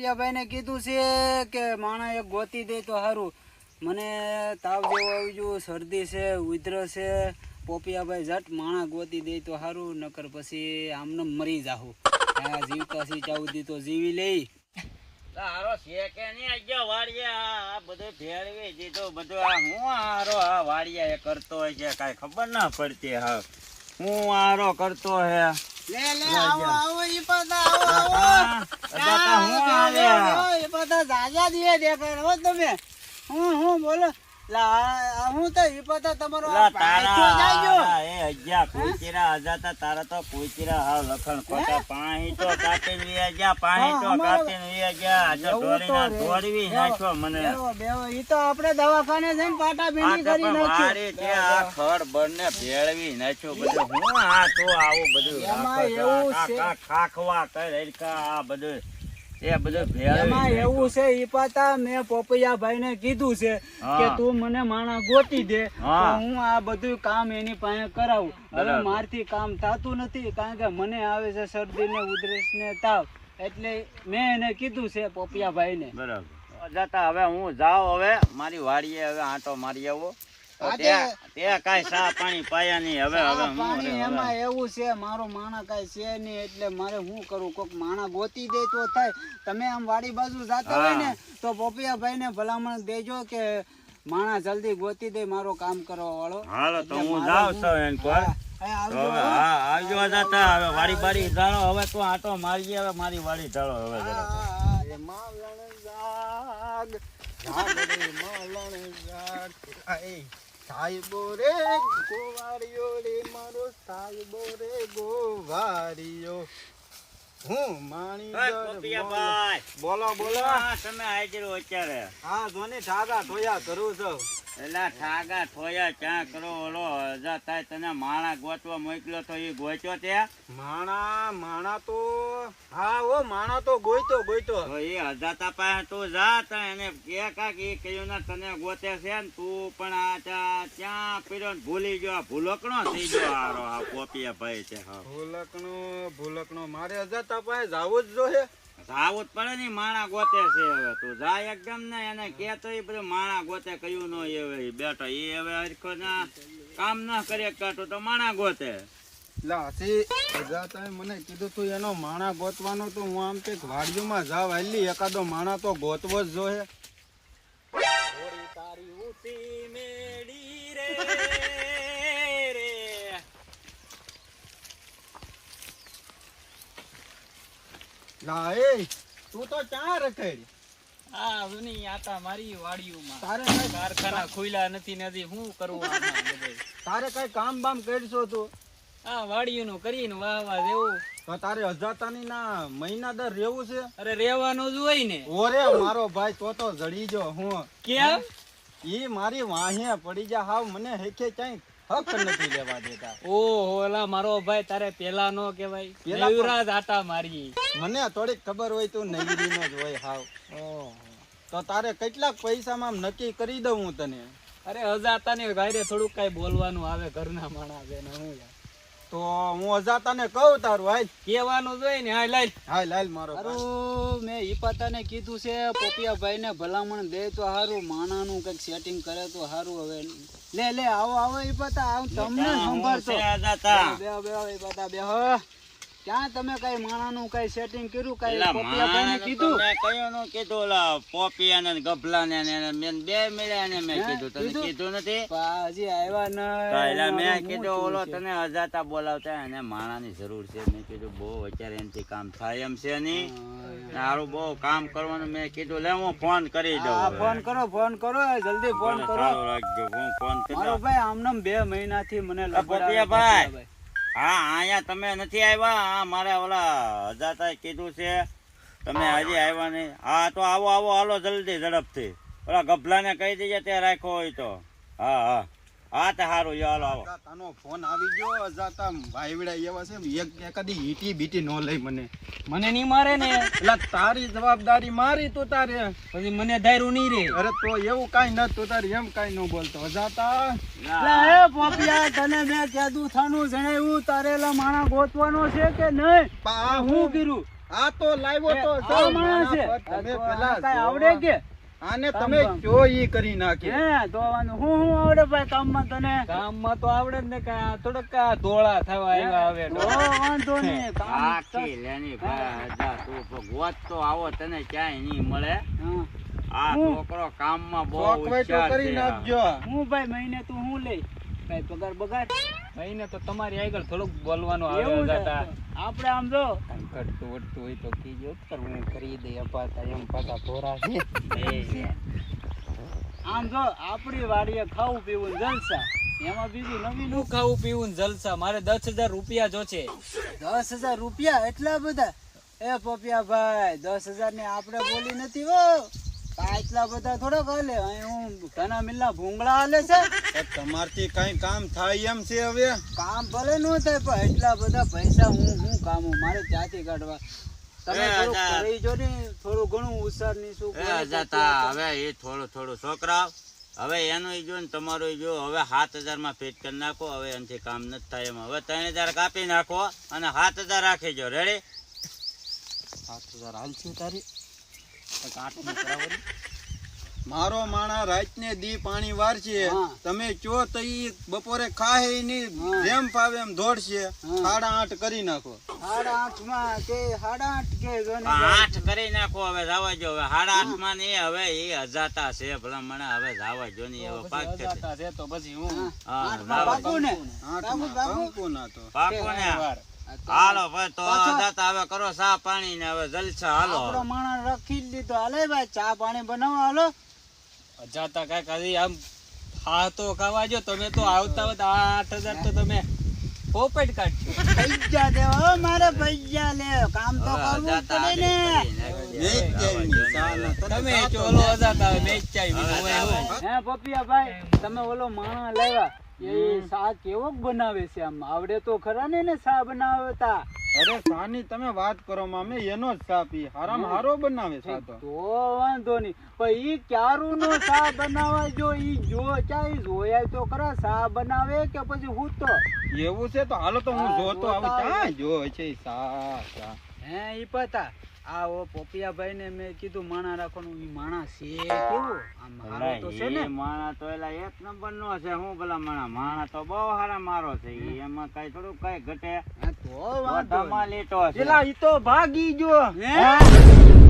પોપિયાભાઈ ને કીધું છે કે માણા એક ગોતી દે તો સારું મને તાવ જેવો આવી ગયું શરદી છે ઉધર છે. પોપિયાભાઈ ઝટ માણા ગોતી દે તો સારું નકર પછી આમને મરી જાહું. જીવતા સી ચાઉદી તો જીવી લઈ. તારો છે કે નહીં આજે વાડિયા. આ બધું ભેળવી દીધું બધું આ હું આ વાડિયા એ કરતો હોય છે કાંઈ ખબર ના પડતી હા હું આરો કરતો હે. લે લે આવો આવો ઈ એ પાછા જાજા દીએ દેખાડ તમે. હું હું બોલો. હું તો ઈ પાછા તમારો લા પાછો જાજો. તારા એ અજ્જા કુચીરા અજાતા તારા તો કુચીરા હાવ લખણ ખોટા. પાણી તો કાપીને વી ગયા પાણી તો કાપીને વી ગયા આ તો એવું તો ઢોરીના ઢોરવી નાખ્યો મને. બેહો, બેહો. ઈ તો આપણે દવાખાને જઈને પાટા ભીની કરી નાખ્યું. આ ખડ બળને ભેળવી નાખ્યું બધું. હું આ તો આવું બધું એમાં એવું છે. ખાખવા કઈ આ બધું. એમાં એવું છે ઈ પાતા મેં પોપૈયાભાઈ ને કીધું છે કે તું મને માણા ગોતી દે હું. આ બધું કામ એની પાસે કરાવું. હવે મારથી કામ થતું નથી કારણ કે મને આવે છે શરદી ને ઉધરસ ને તાવ. એટલે મેં એને કીધું છે પોપિયાભાઈ ને બરાબર જતા હવે હું જાઉં હવે મારી વાડીએ હવે આંટો મારી આવો. તો ત્યાં સા પાણી પાયા નહીં. હવે હવે પાણી એમાં એવું છે મારો માણા કાંઈ છે નહીં એટલે મારે શું કરું? કોક માણા ગોતી દે તો થાય. તમે આમ વાડી બાજુ જાતા હોય ને તો પોપિયાભાઈ ને ભલામણ દેજો કે માણા જલ્દી ગોતી દે મારો કામ કરવા વાળો. હાલો તો એટલે હું મારે છું એન પર. હા, હા, તો આવજો હવે જતા વાડી તું આંટો મારીએ હવે મારી વાડી ધાળો હવે જરા માલણ જાગ, માલણ જાગ. સાહેબો રે ગોવાળિયો રે મારો સાહેબો રે ગોવાળિયો. હું માણી. બોલો બોલો. તમે હાજર અત્યારે? હા જોની ઠાગા ધોયા કરું છું. એલા ઠાગા થોયા ચા કરો? ઓલો હજા થાય તને માણા ગોતવા મોકલ્યો તો એ ગોચ્યો તે? માણા માણા તો હા ઓ માણા તો ગોઈતો ગોઈતો. તો એ હજાતા પાસે તું જા તો એને કે કાક એ કહ્યું ને તને ગોતે છે ને તું પણ આ ચા- પીર્યો ને ભૂલી ગયો? ભૂલકણો થઈ ગયો હારો આ પોપિયા ભાઈ છે હા. ભૂલકણો ભૂલકણો. મારે અજાતા પાસે જાવું જ જોઈએ આવું જ પડે ને માણા ગોતે છે હવે. તું જા એકદમ ને એને કે તો એ બધું માણા ગોતે કયું ન હવે. બેટો એ હવે હરખો ના કામ ના કરે કાટો તો માણા ગોતે. મને કીધું તું એનો માણા ગોતવાનો તો હું આમ કે વાડીઓમાં જાવ હાલી એકાદો માણા તો ગોતવો જ જોઈએ. તારી ઊંચી મેળી રે રે લા એ તું તો ક્યાં રખેડી આ જૂની મારી વાડીઓમાં. તારે કઈ કારખાના નથી નથી શું કરવું તારે કઈ કામ બામ કરશો તું? આ વાડીઓનું કરીને વાહ વાહ જેવું. તો તારે અજાતાની ના મહિના દર રહેવું છે? અરે રહેવાનું જ હોય ને. ઓરે મારો ભાઈ તો તો જડી જો હું. કેમ? ઈ મારી વાહે પડી જા હાવ મને હેખે ક્યાંય હક નથી લેવા દેતા. ઓહો એલા મારો ભાઈ તારે પેલા નો કેવાય પેલા આટા મારી. મને થોડીક ખબર હોય તું નૈરીનો જ હોય હાવ. ઓહો. તો તારે કેટલાક પૈસામાં નક્કી કરી દઉં હું તને. અરે હજાતા ને ગાયરે થોડુંક કઈ બોલવાનું આવે ઘરના માણસ એને હું. તો હું અજાતાને કહું તારું હાલ. કેવાનું જ ને હાલ હાલ. હાલ હાલ મારો હારું મેં ઈ પાતાને કીધું છે પોપિયાભાઈ ને ભલામણ દે તો હારું માણાનું કંઈક સેટિંગ કરે તો હારું હવે. લે લે આવો આવો ઈ પાતા આવ તમને સંભાળતો બે બે બેહો બેહો ઈ બેહો. ક્યાં તમે કઈ માણાનું કઈ સેટિંગ કર્યું કઈ પેલા કીધું મેં કયું નું કીધું ઓલા પોપિયા ને ગભલા ને ને મેં બે મળ્યા ને મેં કીધું તને કીધું? કીધું નથી હજી આવ્યા ન એટલે મેં કીધું ઓલો તને અજાતા બોલાવતા એને માણાની જરૂર છે મેં કીધું બહુ અત્યારે એનાથી કામ થાય એમ છે નહીં સારું બહુ કામ કરવાનું મેં કીધું લે હું ફોન કરી દઉં હા ફોન કરો ફોન કરો જલ્દી ફોન કરો હું ફોન કરો. ભાઈ આમને બે મહિનાથી મને આ લબડાવે પોપિયાભાઈ. પોપિયાભાઈ. હા અહીંયા તમે નથી આવ્યા. હા મારે ઓલા અજાતાએ કીધું છે તમે હજી આવ્યા નહીં. હા તો આવો આવો હાલો જલ્દી ઝડપથી. ઓલા ગભલાને કહી દેજે તે રાખ્યો હોય તો. હા હા. હા તો હારું યો આવો તાનો ફોન આવી ગયો અજાતા ભાઈવડા એવા છે એક એકાદી હીટી બીટી નો લઈ મને. મને નહીં મારે ને. એટલે તારી જવાબદારી મારી તો તારે. પછી મને ધાર્યું નહીં રે. અરે તો એવું કાઈ ન તો તારે એમ કાઈ ન બોલતો. અજાતા એ પોપિયા તને મેં કેદુ થાનું જણાવ્યું તારે લા માણા ગોતવાનો છે કે નહીં? પા હું કર્યું આ તો લાવ્યો તો આ માણા છે. તમે પેલા. આવડે કે? આને તમે જો ઈ કરી નાખી. હે ધોવાનું. હું હું આવડે ભાઈ કામમાં તને? કામમાં તો આવડે ને આ થોડોક આ ધોળા થવા આવ્યા હવે. ઓ વાંધો નહીં. કામ આખી લેની ભાઈ જા તું ગોત તો આવો તને ક્યાંય નહીં મળે. આ? છોકરો કામમાં બહુ હોશિયાર છે. કરી નાખજો. હું ભાઈ મહિને તું હું લઈ ભાઈ પગાર બગાડ. ભાઈને તો તમારી આગળ થોડુંક બોલવાનું આવે હતા આપણે આમ જો. કાંઈ ઘટતું વટતું હોય તો કીજો કરવું કરી દે અપાતા એમ પાછા ભોરા છે. આમ જો આપણી વાડીએ ખાવું પીવું જલસા. એમાં બીજું નવી નું ખાવું પીવું જલસા? મારે દસ હજાર રૂપિયા જો છે. દસ હજાર રૂપિયા? એટલા બધા? એ પપિયા ભાઈ દસ હજારની આપણે બોલી નથી હો. એટલા બધા થોડાક હાલે હું ધના મિલના ભૂંગળા હાલે છે. તમારથી કઈ કામ થાય એમ છે હવે. કામ ભલે ન થાય પણ એટલા બધા પૈસા હું હું કામો મારે ત્યાંથી કાઢવા. તમે એ થોડુંક હજાર. કરી જો ને થોડું ઘણું ઉસારની શું હવે એ થોડું થોડું છોકરા હવે એનો ઈ જો ને તમારું જો હવે સાત હજારમાં ફિટ કરી નાખો હવે એનાથી કામ નથી થાય એમાં. હવે ત્રણ હજાર કાપી નાખો અને સાત હજાર રાખી જો. રેડી સાત હજાર હાલ છે તારી. મારો માણા રાત ને દી પાણી વારશે. તમે ચો તો ઈ બપોરે ખાહે ની જેમ ફાવે એમ દોડશે. સાડા આઠ કરી નાખો. સાડા આઠમાં કે સાડા આઠ કે જો ને પણ આઠ કરી નાખો હવે જવા જો હવે સાડા આઠમાં ને હવે એ અજાતા છે ભલા મને હવે જવા જો ની હવે પાક છે તો પછી હું પાકું ને. કંકુ ના તો. પાકું ને. હાલો ભાઈ તો દાતા હવે કરો ચા પાણી ને હવે જલસા હાલો. આપણો માણસ રાખી દીધો. હાલે ભાઈ ચા પાણી બનાવો હાલો. જાતા કઈ કરી આમ હા તો ખાવા જો તમે તો આવતા હોત આઠ હજાર તો તમે પોપટ કાઢજો પૈસા દેવો મારે પૈસા લે. કામ તો કરવું પડે ને. કેવી તમે ચા તો ચોલો અજાતા હવે ચાઈ હવે બીજું હોય જાઓ. હું. હે પપિયા ભાઈ તમે ઓલો માણા લાવ્યા એ શા કેવો બનાવે છે આમ. આવડે તો ખરા ને ને શા બનાવતા. અરે સાની તમે વાત કરો મામે એનો જ ચા પી હારામ હારો બનાવે ચા તો. તો વાંધો નહીં. પણ ઈ ક્યારું નો સા બનાવવા જો ઈ જો ચાઈ જોયા તો ખરા સા બનાવે કે પછી હું તો? એવું છે તો હાલો તો હું જોતો આવું. ચા જો છે સા ચા હે ઈ પતા આ ઓ પોપિયાભાઈ ને મેં કીધું માણા રાખવાનું ઈ માણા છે કેવું? આમ હારો તો છે ને. માણા તો એલા એક નંબર નો છે હું ભલા માણા માણા તો બહુ હારા મારો છે ઈ એમાં કઈ થોડું કઈ ઘટે. તો વાંધો લીટો છે. એલા ઈ તો ભાગી ગયો. હે?